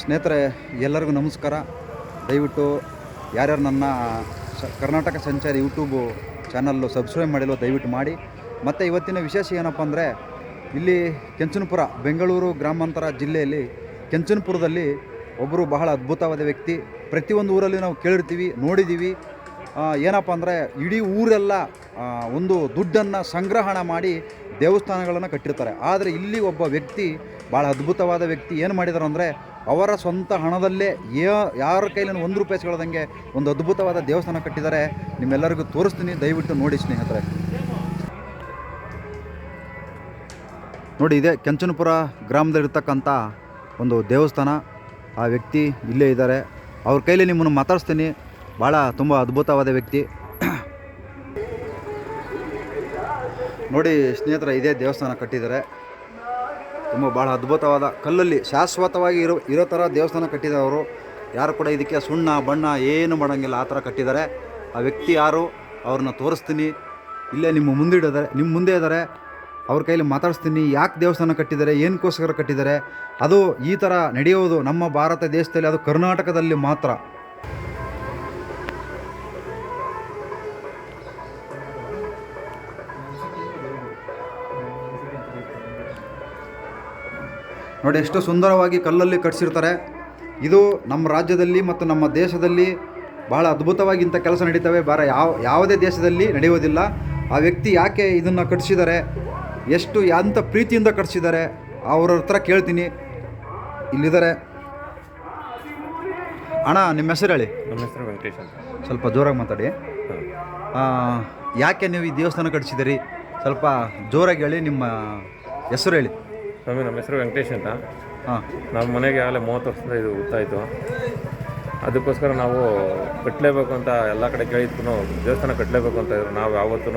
ಸ್ನೇಹಿತರೆ, ಎಲ್ಲರಿಗೂ ನಮಸ್ಕಾರ. ದಯವಿಟ್ಟು ಯಾರ್ಯಾರು ನನ್ನ ಕರ್ನಾಟಕ ಸಂಚಾರಿ ಯೂಟ್ಯೂಬು ಚಾನಲ್ಲು ಸಬ್ಸ್ಕ್ರೈಬ್ ಮಾಡಿಲ್ಲ ದಯವಿಟ್ಟು ಮಾಡಿ. ಮತ್ತು ಇವತ್ತಿನ ವಿಶೇಷ ಏನಪ್ಪ ಅಂದರೆ, ಇಲ್ಲಿ ಕೆಂಚನಪುರ, ಬೆಂಗಳೂರು ಗ್ರಾಮಾಂತರ ಜಿಲ್ಲೆಯಲ್ಲಿ ಕೆಂಚನಪುರದಲ್ಲಿ ಒಬ್ಬರು ಬಹಳ ಅದ್ಭುತವಾದ ವ್ಯಕ್ತಿ. ಪ್ರತಿಯೊಂದು ಊರಲ್ಲಿ ನಾವು ಕೇಳಿರ್ತೀವಿ ನೋಡಿದ್ದೀವಿ ಏನಪ್ಪ ಅಂದರೆ, ಇಡೀ ಊರೆಲ್ಲ ಒಂದು ದುಡ್ಡನ್ನು ಸಂಗ್ರಹಣ ಮಾಡಿ ದೇವಸ್ಥಾನಗಳನ್ನು ಕಟ್ಟಿರ್ತಾರೆ. ಆದರೆ ಇಲ್ಲಿ ಒಬ್ಬ ವ್ಯಕ್ತಿ ಭಾಳ ಅದ್ಭುತವಾದ ವ್ಯಕ್ತಿ ಏನು ಮಾಡಿದಾರೆ ಅಂದರೆ ಅವರ ಸ್ವಂತ ಹಣದಲ್ಲೇ ಯಾರ ಕೈಲೂ ಒಂದು ರೂಪಾಯಿ ಸಿಗೋದಂಗೆ ಒಂದು ಅದ್ಭುತವಾದ ದೇವಸ್ಥಾನ ಕಟ್ಟಿದ್ದಾರೆ. ನಿಮ್ಮೆಲ್ಲರಿಗೂ ತೋರಿಸ್ತೀನಿ, ದಯವಿಟ್ಟು ನೋಡಿ ಸ್ನೇಹಿತರೆ. ನೋಡಿ, ಇದೆ ಕೆಂಚನಪುರ ಗ್ರಾಮದಲ್ಲಿರ್ತಕ್ಕಂಥ ಒಂದು ದೇವಸ್ಥಾನ. ಆ ವ್ಯಕ್ತಿ ಇಲ್ಲೇ ಇದ್ದಾರೆ. ಅವ್ರ ಕೈಲಿ ನಿಮ್ಮನ್ನು ಮಾತಾಡಿಸ್ತೀನಿ. ಭಾಳ ತುಂಬ ಅದ್ಭುತವಾದ ವ್ಯಕ್ತಿ. ನೋಡಿ, ಸ್ನೇಹಿತರ, ಇದೇ ದೇವಸ್ಥಾನ ಕಟ್ಟಿದ್ದಾರೆ. ತುಂಬ ಭಾಳ ಅದ್ಭುತವಾದ ಕಲ್ಲಲ್ಲಿ ಶಾಶ್ವತವಾಗಿ ಇರೋ ಇರೋ ಥರ ದೇವಸ್ಥಾನ ಕಟ್ಟಿದ್ದಾರೆ ಅವರು ಯಾರು ಕೂಡ ಇದಕ್ಕೆ ಸುಣ್ಣ, ಬಣ್ಣ ಏನು ಮಾಡೋಂಗಿಲ್ಲ. ಆ ಥರ ಕಟ್ಟಿದ್ದಾರೆ. ಆ ವ್ಯಕ್ತಿ ಯಾರು? ಅವ್ರನ್ನ ತೋರಿಸ್ತೀನಿ. ಇಲ್ಲೇ ನಿಮ್ಮ ಮುಂದೆ ಇದ್ದಾರೆ. ನಿಮ್ಮ ಮುಂದೆ ಇದ್ದಾರೆ. ಅವ್ರ ಕೈಲಿ ಮಾತಾಡಿಸ್ತೀನಿ. ಯಾಕೆ ದೇವಸ್ಥಾನ ಕಟ್ಟಿದ್ದಾರೆ? ಏನಕ್ಕೋಸ್ಕರ ಕಟ್ಟಿದ್ದಾರೆ? ಅದು ಈ ಥರ ನಡೆಯೋದು ನಮ್ಮ ಭಾರತ ದೇಶದಲ್ಲಿ, ಅದು ಕರ್ನಾಟಕದಲ್ಲಿ ಮಾತ್ರ. ನೋಡಿ ಎಷ್ಟು ಸುಂದರವಾಗಿ ಕಲ್ಲಲ್ಲಿ ಕಟ್ಸಿರ್ತಾರೆ. ಇದು ನಮ್ಮ ರಾಜ್ಯದಲ್ಲಿ ಮತ್ತು ನಮ್ಮ ದೇಶದಲ್ಲಿ ಬಹಳ ಅದ್ಭುತವಾಗಿ ಇಂಥ ಕೆಲಸ ನಡೀತವೆ. ಬೇರೆ ಯಾವ ಯಾವುದೇ ದೇಶದಲ್ಲಿ ನಡೆಯೋದಿಲ್ಲ ಆ ವ್ಯಕ್ತಿ ಯಾಕೆ ಇದನ್ನು ಕಟ್ಸಿದ್ದಾರೆ? ಎಷ್ಟು ಎಂಥ ಪ್ರೀತಿಯಿಂದ ಕಟ್ಸಿದ್ದಾರೆ? ಅವ್ರ ಹತ್ರ ಕೇಳ್ತೀನಿ. ಇಲ್ಲಿದ್ದಾರೆ. ಅಣ್ಣ ನಿಮ್ಮ ಹೆಸರು ಹೇಳಿ? ನಮ್ಮ ಹೆಸರು ವೆಂಕಟೇಶ್ ಅಂತ. ಸ್ವಲ್ಪ ಜೋರಾಗಿ ಮಾತಾಡಿ. ಯಾಕೆ ನೀವು ಈ ದೇವಸ್ಥಾನ ಕಟ್ಸಿದ್ದೀರಿ? ಸ್ವಲ್ಪ ಜೋರಾಗಿ ಹೇಳಿ ನಿಮ್ಮ ಹೆಸರು ಹೇಳಿ. ಸ್ವಾಮಿ ನಮ್ಮ ಹೆಸರು ವೆಂಕಟೇಶ್ ಅಂತ. ಹಾಂ. ನಮ್ಮ ಮನೆಗೆ ಆಗಲೇ ಮೂವತ್ತು ವರ್ಷದಿಂದ ಇದು ಗೊತ್ತಾಯಿತು ಅದಕ್ಕೋಸ್ಕರ ನಾವು ಕಟ್ಟಲೇಬೇಕು ಅಂತ ಎಲ್ಲ ಕಡೆ ಕೇಳಿದ್ದು ದೇವಸ್ಥಾನ ಕಟ್ಟಲೇಬೇಕು ಅಂತ ಇದ್ರು. ನಾವು ಯಾವತ್ತೂ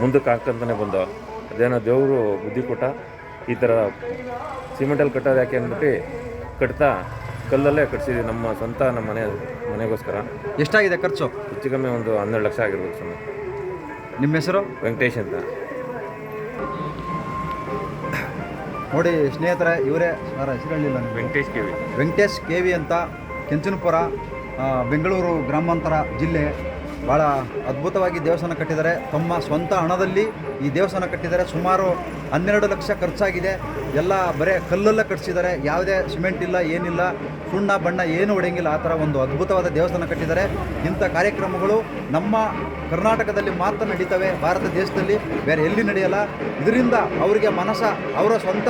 ಮುಂದಕ್ಕೆ ಹಾಕಂತಾನೆ ಬಂದು. ಅದೇನೋ ದೇವರು ಬುದ್ಧಿ ಕೊಟ್ಟ ಈ ಥರ ಸಿಮೆಂಟಲ್ಲಿ ಕಟ್ಟೋದು ಯಾಕೆ ಅಂದ್ಬಿಟ್ಟು ಕಟ್ತಾ ಕಲ್ಲಲ್ಲೇ ಕಟ್ಸಿದ್ವಿ ನಮ್ಮ ಸ್ವಂತ ನಮ್ಮ ಮನೆ ಮನೆಗೋಸ್ಕರ. ಎಷ್ಟಾಗಿದೆ ಖರ್ಚು? ಹೆಚ್ಚು ಕಮ್ಮಿ ಒಂದು ಹನ್ನೆರಡು ಲಕ್ಷ ಆಗಿರ್ಬೋದು ಸ್ವಾಮಿ. ನಿಮ್ಮ ಹೆಸರು? ವೆಂಕಟೇಶ್ ಅಂತ. ನೋಡಿ ಸ್ನೇಹಿತರೆ ಇವರೇ ಅವರ ಹೆಸರು ಹೇಳಿಲ್ಲ Venkatesh K V. Venkatesh K V ಅಂತ ಕೆಂಚನಪುರ ಬೆಂಗಳೂರು ಗ್ರಾಮಾಂತರ ಜಿಲ್ಲೆ ಭಾಳ ಅದ್ಭುತವಾಗಿ ದೇವಸ್ಥಾನ ಕಟ್ಟಿದ್ದಾರೆ. ತಮ್ಮ ಸ್ವಂತ ಹಣದಲ್ಲಿ ಈ ದೇವಸ್ಥಾನ ಕಟ್ಟಿದ್ದಾರೆ. ಸುಮಾರು ಹನ್ನೆರಡು ಲಕ್ಷ ಖರ್ಚಾಗಿದೆ. ಎಲ್ಲ ಬರೇ ಕಲ್ಲಲ್ಲೇ ಕಟ್ಟಿಸಿದ್ದಾರೆ. ಯಾವುದೇ ಸಿಮೆಂಟ್ ಇಲ್ಲ, ಏನಿಲ್ಲ. ಸುಣ್ಣ ಬಣ್ಣ ಏನು ಹೊಡೆಯಂಗಿಲ್ಲ. ಆ ಥರ ಒಂದು ಅದ್ಭುತವಾದ ದೇವಸ್ಥಾನ ಕಟ್ಟಿದ್ದಾರೆ. ಇಂಥ ಕಾರ್ಯಕ್ರಮಗಳು ನಮ್ಮ ಕರ್ನಾಟಕದಲ್ಲಿ ಮಾತ್ರ ನಡೀತವೆ. ಭಾರತ ದೇಶದಲ್ಲಿ ಬೇರೆ ಎಲ್ಲಿ ನಡೆಯಲ್ಲ. ಇದರಿಂದ ಅವರಿಗೆ ಮನಸ್ಸ ಅವರ ಸ್ವಂತ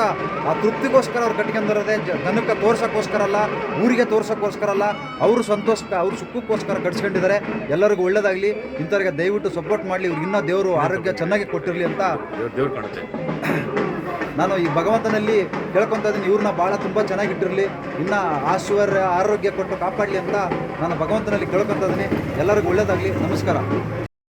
ಆ ತೃಪ್ತಿಗೋಸ್ಕರ ಅವ್ರು ಕಟ್ಕೊಂಡಿರೋದೇ ಜನಕ್ಕೆ ತೋರ್ಸೋಕ್ಕೋಸ್ಕರ ಅಲ್ಲ, ಊರಿಗೆ ತೋರ್ಸೋಕ್ಕೋಸ್ಕರ ಅಲ್ಲ. ಅವರು ಸಂತೋಷ, ಅವ್ರ ಸುಖಕ್ಕೋಸ್ಕರ ಕಟ್ಸ್ಕೊಂಡಿದ್ದಾರೆ. ಎಲ್ಲರಿಗೂ ಒಳ್ಳೇದಾಗಲಿ ಇಂಥವ್ರಿಗೆ ದಯವಿಟ್ಟು ಸಪೋರ್ಟ್ ಮಾಡಲಿ ಇವ್ರಿಗೆ ಇನ್ನೂ ದೇವರು ಆರೋಗ್ಯ ಚೆನ್ನಾಗಿ ಕೊಟ್ಟಿರಲಿ ಅಂತ ದೇವ್ರು ದೇವ್ರು ಕಾಣುತ್ತೆ. ನಾನು ಈ ಭಗವಂತನಲ್ಲಿ ಕೇಳ್ಕೊತ ಇದ್ದೀನಿ ಇವ್ರನ್ನ ಭಾಳ ತುಂಬ ಚೆನ್ನಾಗಿಟ್ಟಿರಲಿ ಇನ್ನು ಆಶ್ವರ್ಯ ಆರೋಗ್ಯ ಕೊಟ್ಟು ಕಾಪಾಡಲಿ ಅಂತ ನಾನು ಭಗವಂತನಲ್ಲಿ ಕೇಳ್ಕೊತ ಇದ್ದೀನಿ. ಎಲ್ಲರಿಗೂ ಒಳ್ಳೇದಾಗಲಿ ನಮಸ್ಕಾರ.